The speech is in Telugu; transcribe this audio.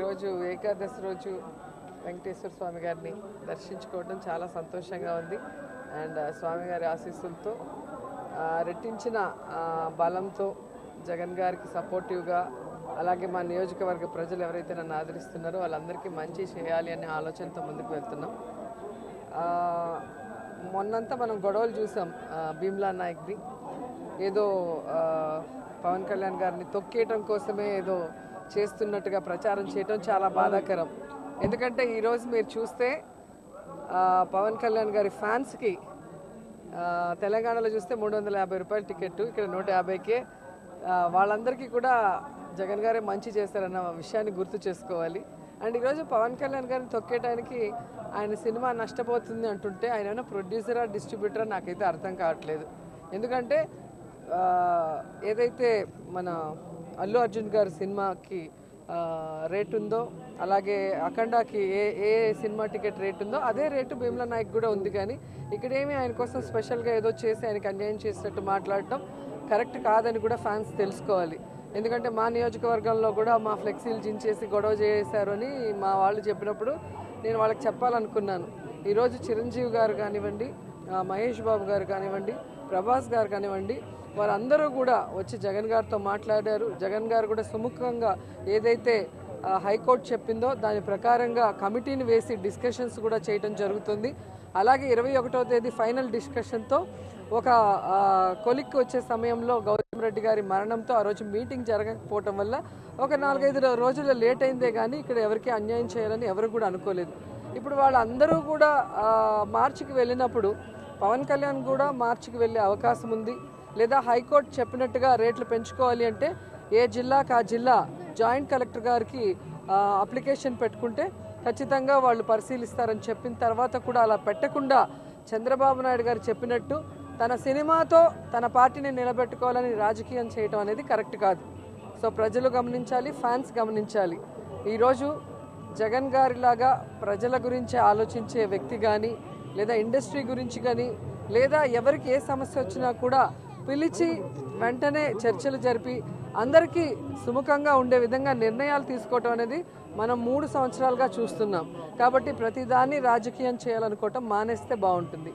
ఈరోజు ఏకాదశి రోజు వెంకటేశ్వర స్వామి గారిని దర్శించుకోవడం చాలా సంతోషంగా ఉంది. అండ్ స్వామి గారి ఆశీస్సులతో రెట్టించిన బలంతో జగన్ గారికి సపోర్టివ్గా అలాగే మా నియోజకవర్గ ప్రజలు ఎవరైతే నన్ను ఆదరిస్తున్నారో వాళ్ళందరికీ మంచి చేయాలి అనే ఆలోచనతో ముందుకు వెళ్తున్నాం. మొన్నంతా మనం గొడవలు చూసాం భీమ్లా నాయక్ది. ఏదో పవన్ కళ్యాణ్ గారిని తొక్కేయటం కోసమే ఏదో చేస్తున్నట్టుగా ప్రచారం చేయటం చాలా బాధాకరం. ఎందుకంటే ఈరోజు మీరు చూస్తే పవన్ కళ్యాణ్ గారి ఫ్యాన్స్కి తెలంగాణలో చూస్తే మూడు వందల యాభై రూపాయల టికెట్ ఇక్కడ నూట యాభైకే. వాళ్ళందరికీ కూడా జగన్ గారే మంచి చేస్తారన్న విషయాన్ని గుర్తు చేసుకోవాలి. అండ్ ఈరోజు పవన్ కళ్యాణ్ గారిని తొక్కేయడానికి ఆయన సినిమా నష్టపోతుంది అంటుంటే ఆయన ఏమైనా ప్రొడ్యూసరా డిస్ట్రిబ్యూటరా నాకైతే అర్థం కావట్లేదు. ఎందుకంటే ఏదైతే మన అల్లు అర్జున్ గారి సినిమాకి రేట్ ఉందో అలాగే అఖండాకి ఏ ఏ సినిమా టికెట్ రేట్ ఉందో అదే రేటు భీమ్లా నాయక్ కూడా ఉంది కానీ ఇక్కడేమి ఆయన కోసం స్పెషల్గా ఏదో చేసి ఆయనకి అన్యాయం చేసినట్టు మాట్లాడటం కరెక్ట్ కాదని కూడా ఫ్యాన్స్ తెలుసుకోవాలి. ఎందుకంటే మా నియోజకవర్గంలో కూడా మా ఫ్లెక్సీలు జించేసి గొడవ చేశారు అని మా వాళ్ళు చెప్పినప్పుడు నేను వాళ్ళకి చెప్పాలనుకున్నాను. ఈరోజు చిరంజీవి గారు కానివ్వండి మహేష్ బాబు గారు కానివ్వండి ప్రభాస్ గారు కానివ్వండి వారందరూ కూడా వచ్చి జగన్ గారితో మాట్లాడారు. జగన్ గారు కూడా సుముఖంగా ఏదైతే హైకోర్టు చెప్పిందో దాని ప్రకారంగా కమిటీని వేసి డిస్కషన్స్ కూడా చేయడం జరుగుతుంది. అలాగే ఇరవై ఒకటో తేదీ ఫైనల్ డిస్కషన్తో ఒక కొలిక్కి వచ్చే సమయంలో గౌతమ్ రెడ్డి గారి మరణంతో ఆ రోజు మీటింగ్ జరగకపోవటం వల్ల ఒక నాలుగైదు రోజులు లేట్ అయిందే కానీ ఇక్కడ ఎవరికి అన్యాయం చేయాలని ఎవరు కూడా అనుకోలేదు. ఇప్పుడు వాళ్ళందరూ కూడా మార్చికి వెళ్ళినప్పుడు పవన్ కళ్యాణ్ కూడా మార్చికి వెళ్ళే అవకాశం ఉంది. లేదా హైకోర్టు చెప్పినట్టుగా రేట్లు పెంచుకోవాలి అంటే ఏ జిల్లాకు ఆ జిల్లా జాయింట్ కలెక్టర్ గారికి అప్లికేషన్ పెట్టుకుంటే ఖచ్చితంగా వాళ్ళు పరిశీలిస్తారని చెప్పిన తర్వాత కూడా అలా పెట్టకుండా చంద్రబాబు నాయుడు గారు చెప్పినట్టు తన సినిమాతో తన పార్టీని నిలబెట్టుకోవాలని రాజకీయం చేయటం అనేది కరెక్ట్ కాదు. సో ప్రజలు గమనించాలి ఫ్యాన్స్ గమనించాలి. ఈరోజు జగన్ గారిలాగా ప్రజల గురించి ఆలోచించే వ్యక్తి కానీ లేదా ఇండస్ట్రీ గురించి కానీ లేదా ఎవరికి ఏ సమస్య వచ్చినా కూడా పిలిచి వెంటనే చర్చలు జరిపి అందరికీ సుముఖంగా ఉండే విధంగా నిర్ణయాలు తీసుకోవటం అనేది మనం మూడు సంవత్సరాలుగా చూస్తున్నాం. కాబట్టి ప్రతిదాన్ని రాజకీయం చేయాలనుకోవటం మానేస్తే బాగుంటుంది.